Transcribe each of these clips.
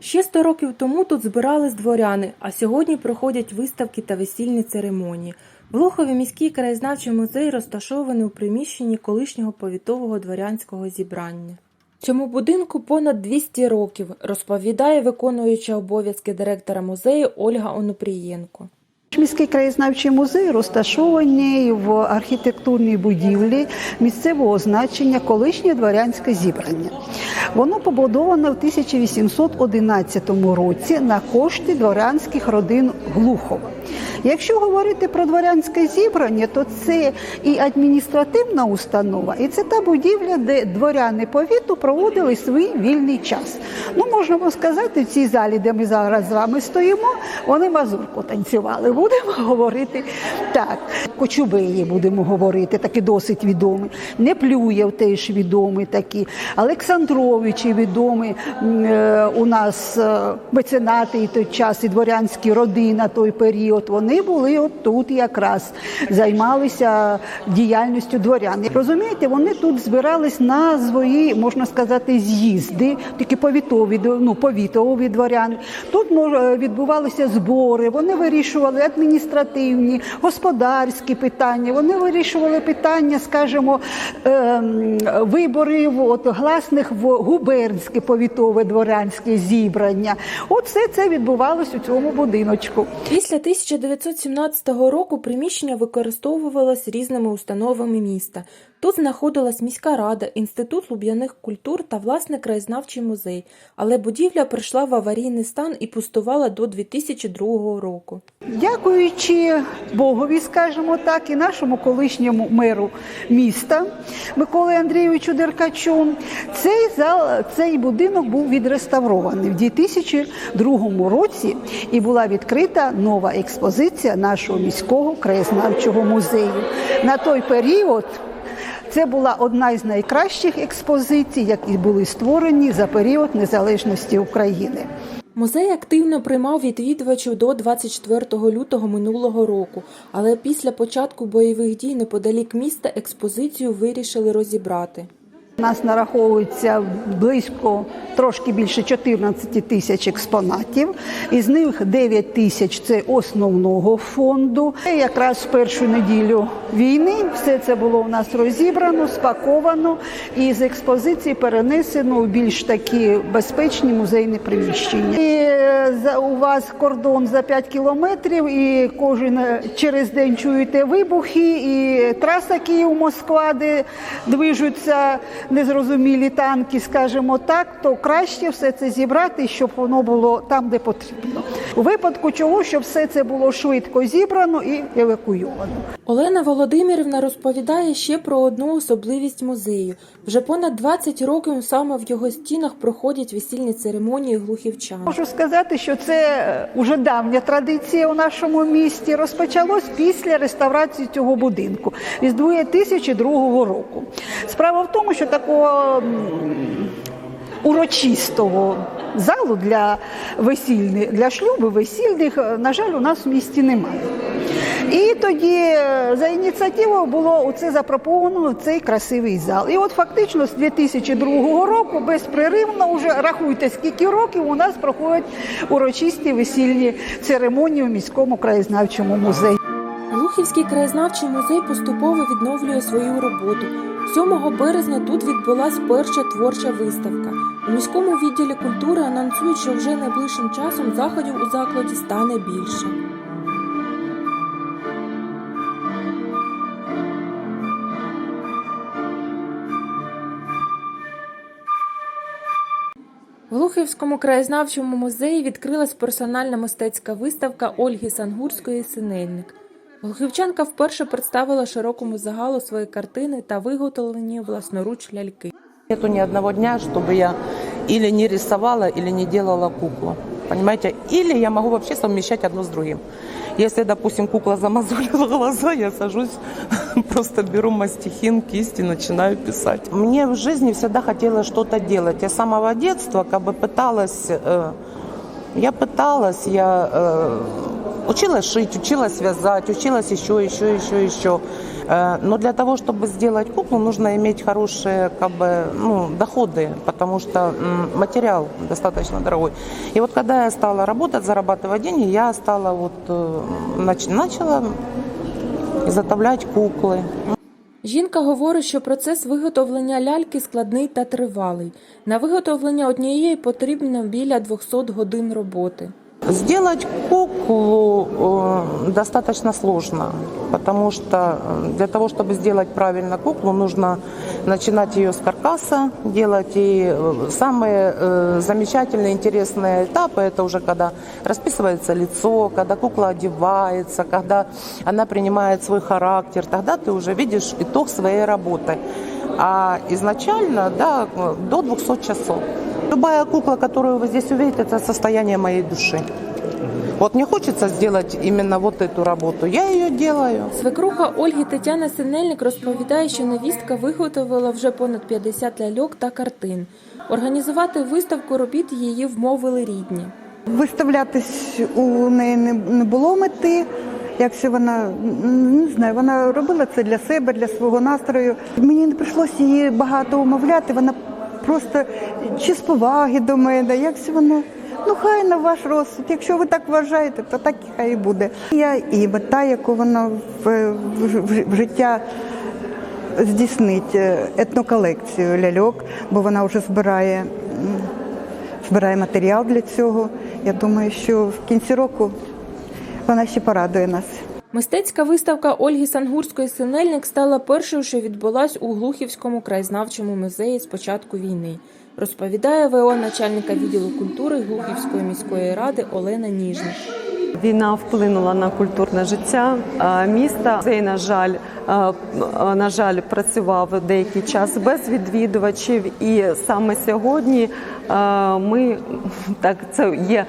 Ще 100 років тому тут збирались дворяни, а сьогодні проходять виставки та весільні церемонії. В Лухові міський краєзнавчий музей розташований у приміщенні колишнього повітового дворянського зібрання. Цьому будинку понад 200 років, розповідає виконуюча обов'язки директора музею Ольга Онупрієнко. Міський краєзнавчий музей розташований в архітектурній будівлі місцевого значення колишнє дворянське зібрання. Воно побудоване в 1811 році на кошти дворянських родин Глухова. Якщо говорити про дворянське зібрання, то це і адміністративна установа, і це та будівля, де дворяни повіту проводили свій вільний час. Ну, можна сказати, в цій залі, де ми зараз з вами стоїмо, вони мазурку танцювали. Будемо говорити так. Кочубеї будемо говорити, такі досить відомі. Неплюєв теж відомий такі. Олександровичі відомі е, у нас е, меценати і той час, і дворянські роди на той період. Вони були от тут якраз займалися діяльністю дворян. Розумієте, вони тут збирались на свої, можна сказати, з'їзди, такі повітові, ну, повітові дворяни. Тут відбувалися збори, вони вирішували адміністративні, господарські питання, вони вирішували питання, скажімо, ем, виборів от, гласних в губернське повітове дворянське зібрання. От все це відбувалось у цьому будиночку. Після 1917 року приміщення використовувалось різними установами міста. Тут знаходилась міська рада, інститут луб'яних культур та власне краєзнавчий музей, але будівля прийшла в аварійний стан і пустувала до 2002 року. Дякуючи Богові, скажімо так, і нашому колишньому меру міста Миколі Андрійовичу Деркачу, цей зал, цей будинок був відреставрований в 2002 році і була відкрита нова експозиція нашого міського краєзнавчого музею. На той період. Це була одна із найкращих експозицій, які були створені за період незалежності України. Музей активно приймав відвідувачів до 24 лютого минулого року, але після початку бойових дій неподалік міста експозицію вирішили розібрати. У нас нараховується близько трошки більше 14 тисяч експонатів. Із них 9 тисяч це основного фонду. І якраз в першу неділю війни все це було у нас розібрано, спаковано і з експозиції перенесено у більш такі безпечні музейні приміщення. І у вас кордон за 5 кілометрів, і кожен е, через день чуєте вибухи, і траса Київ-Москва, де движуться незрозумілі танки, скажімо так, то краще все це зібрати, щоб воно було там, де потрібно. У випадку чого, щоб все це було швидко зібрано і евакуйовано. Олена Володимирівна розповідає ще про одну особливість музею. Вже понад 20 років саме в його стінах проходять весільні церемонії глухівчан. Можу сказати, що це е, уже давня традиція у нашому місті. Розпочалось після реставрації цього будинку із 2002 року. Справа в тому, що такого урочистого залу для весільних для шлюбу весільних, е, на жаль, у нас в місті немає. І тоді е, за ініціативою було оце запропоновано цей красивий зал. І от фактично з 2002 року безпреривно вже рахуйте, скільки років у нас проходять урочисті весільні церемонії у міському краєзнавчому музеї. Глухівський краєзнавчий музей поступово відновлює свою роботу. 7 березня тут відбулась перша творча виставка. У міському відділі культури анонсують, що вже найближчим часом заходів у закладі стане більше. В Лухівському краєзнавчому музеї відкрилась персональна мистецька виставка Ольги Сангурської Синельник. Лухівчанка вперше представила широкому загалу свої картини та виготовлені власноруч ляльки. Нету ні одного дня, щоб я ілі не рисувала, ілі не робила куклу Понимаете? Или я могу вообще совмещать одно с другим. Если, допустим, кукла замазолила глаза, я сажусь, просто беру мастихин, кисть и начинаю писать. Мне в жизни всегда хотелось что-то делать. Я с самого детства как бы пыталась, э, я пыталась, я э, училась шить, училась вязать, училась еще, еще, еще, еще. Э, Но для того, чтобы сделать куклу, нужно иметь хорошие как бы, ну, доходы, потому что м, материал достаточно дорогой. И вот когда я стала работать, зарабатывать деньги, я стала вот, э, нач- начала изготовлять куклы. Жінка говорить, що процес виготовлення ляльки складний та тривалий. На виготовлення однієї потрібно біля 200 годин роботи. Сделать куклу э, достаточно сложно, потому что э, для того, чтобы сделать правильно куклу, нужно начинать ее с каркаса, делать и э, самые э, замечательные, интересные этапы, это уже когда расписывается лицо, когда кукла одевается, когда она принимает свой характер, тогда ты уже видишь итог своей работы. А изначально, да, до 200 часов. Любая кукла, которую вы здесь увидите, это состояние моей души. Вот мне хочется сделать именно вот эту работу, я ее делаю. Свекруха Ольги Тетяна Синельник розповідає, що невістка виготовила вже понад 50 ляльок та картин. Організувати виставку робіт її вмовили рідні. Виставлятись у неї не, не було мети. Якщо вона не знаю, вона робила це для себе, для свого настрою. Мені не прийшлося її багато умовляти. Вона просто чи з поваги до мене, якщо вона. Ну, хай на ваш розсуд. Якщо ви так вважаєте, то так і хай і буде. Я і мета, яку вона в, в, в життя здійснить е, етноколекцію ляльок, бо вона вже збирає, збирає матеріал для цього. Я думаю, що в кінці року вона ще порадує нас. Мистецька виставка Ольги Сангурської Синельник стала першою, що відбулась у Глухівському краєзнавчому музеї з початку війни. Розповідає ВО начальника відділу культури Глухівської міської ради Олена Ніжник. Війна вплинула на культурне життя міста. Цей, на жаль, на жаль, працював деякий час без відвідувачів, і саме сьогодні ми так це є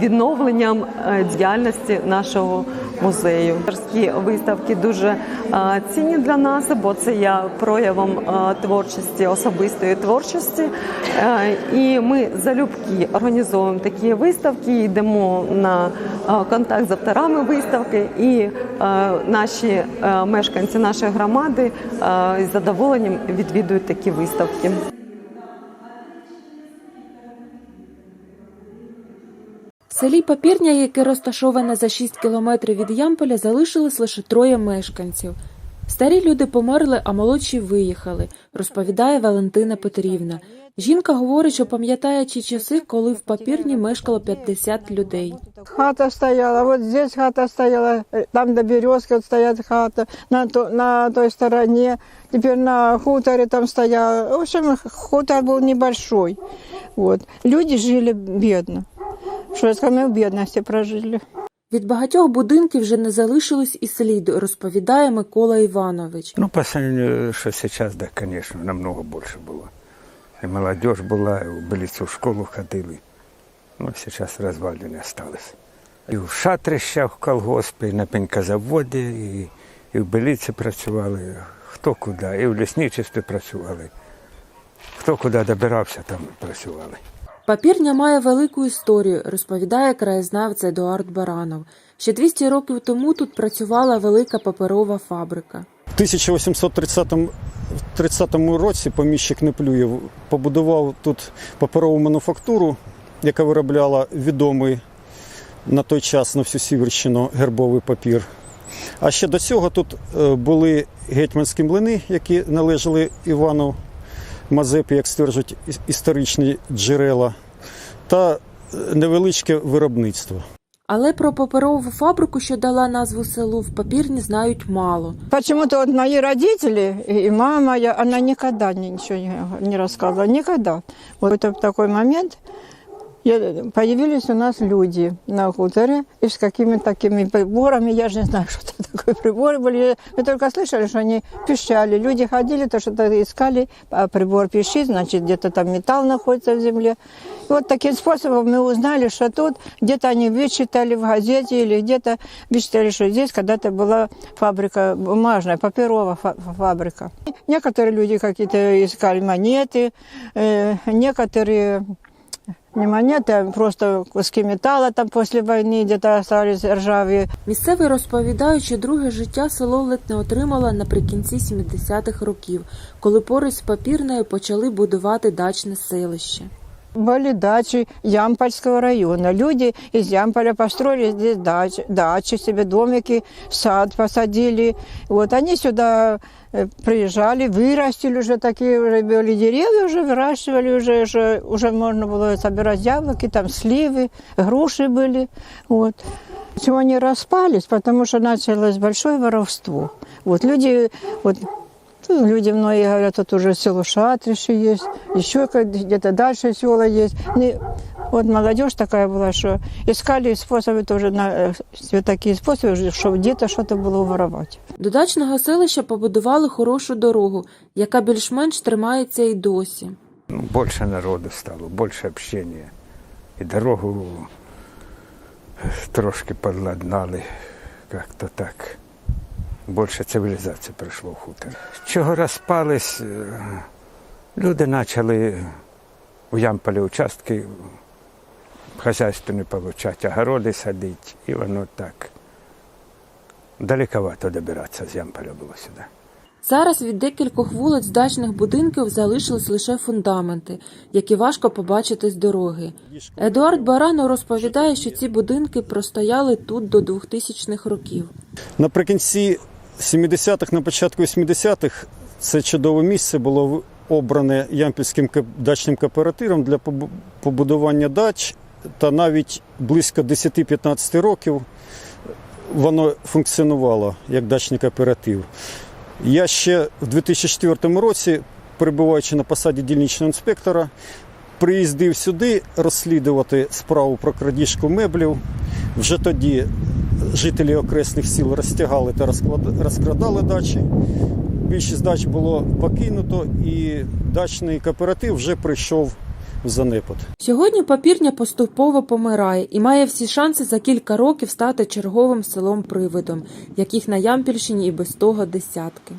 відновленням е, діяльності нашого музею. Авторські виставки дуже е, цінні для нас, бо це є проявом е, творчості, особистої творчості. Е, І ми залюбки організовуємо такі виставки, йдемо на е, контакт з авторами виставки, і е, наші е, мешканці нашої громади е, з задоволенням відвідують такі виставки. Селі Папірня, яке розташоване за 6 кілометрів від Ямполя, залишилось лише троє мешканців. Старі люди померли, а молодші виїхали, розповідає Валентина Петрівна. Жінка говорить, що пам'ятає ті часи, коли в папірні мешкало 50 людей. Хата стояла, вот здесь хата стояла, э, там до березки вот стоят хата, на, то, на той стороне, теперь на хуторе там стояла. В общем, хутор был небольшой. Вот. Люди жили бедно Что сказать, мы в бедности прожили. Від багатьох будинків вже не залишилось і сліду, розповідає Микола Іванович. Ну, по сравнению, что сейчас, да, конечно, намного больше было. И молодежь была, и в Белицу в школу ходили. Ну, сейчас развалины осталось. І в Шатрищах в колгоспі, і на пенькозаводі, і, і в Белиці працювали, хто куди, і в лісничестві працювали. Хто куди добирався, там працювали. Папірня має велику історію, розповідає краєзнавець Едуард Баранов. Ще 200 років тому тут працювала велика паперова фабрика. В 1830 30 році поміщик Неплюєв побудував тут паперову мануфактуру, яка виробляла відомий на той час на всю Сіверщину гербовий папір. А ще до цього тут е, були гетьманські млини, які належали Івану Мазепі, як стверджують історичні джерела, та е, невеличке виробництво. Але про паперову фабрику, що дала назву селу, в папірні знають мало. Почему-то вот мои родители и мама я, она никогда нічого ничего не, не рассказывала, никогда. Вот это в такой момент появились у нас люди на хуторе и с какими-то такими приборами, я же не знаю, что это такое приборы были. Мы только слышали, что они пищали. Люди ходили, то что-то искали, а прибор пищит, значит, где-то там металл находится в земле. И вот таким способом мы узнали, что тут где-то они вычитали в газете или где-то вычитали, что здесь когда-то была фабрика бумажная, паперовая фа- фабрика. Некоторые люди какие-то искали монеты, э, некоторые Не монеты, а просто куски металла там после войны где-то остались ржавые. Місцевий розповідають, що друге життя село ледь не отримало наприкінці 70-х років, коли поруч з папірною почали будувати дачне селище. Были дачи Ямпольского района. Люди из Ямполя построили здесь дачи, дачи себе, домики, сад посадили. Вот они сюда э, приезжали, вырастили уже такие, уже были деревья, уже выращивали, уже, уже, уже можно было собирать яблоки, там сливы, груши были. Вот. Почему они распались? Потому что началось большое воровство. Вот люди, вот ну, Люди многие говорят, тут уже село Шатрище есть, еще как- где-то дальше села есть. Ну, и вот молодежь такая была, что искали способы тоже, на, э, все такие способы, что где-то что-то было воровать. До дачного селища побудували хорошу дорогу, яка більш-менш тримається і досі. Ну, больше народу стало, больше общения. І дорогу трошки подладнали, как-то так. Більше цивілізації прийшло в хутор. Чого розпались, е, люди почали у Ямполі участки хазяйственні получати, огороди садити, і воно так. Далековато добиратися з Ямполя було сюди. Зараз від декількох вулиць дачних будинків залишились лише фундаменти, які важко побачити з дороги. Едуард Барано розповідає, що ці будинки простояли тут до 2000-х років. Наприкінці 70-х, на початку 80-х це чудове місце було обране Ямпільським дачним кооперативом для побудування дач. Та навіть близько 10-15 років воно функціонувало як дачний кооператив. Я ще в 2004 році, перебуваючи на посаді дільничного інспектора, приїздив сюди розслідувати справу про крадіжку меблів. Вже тоді жителі окресних сіл розтягали та розкрадали дачі. Більшість дач було покинуто, і дачний кооператив вже прийшов в занепад. Сьогодні папірня поступово помирає і має всі шанси за кілька років стати черговим селом привидом, яких на Ямпільщині і без того десятки.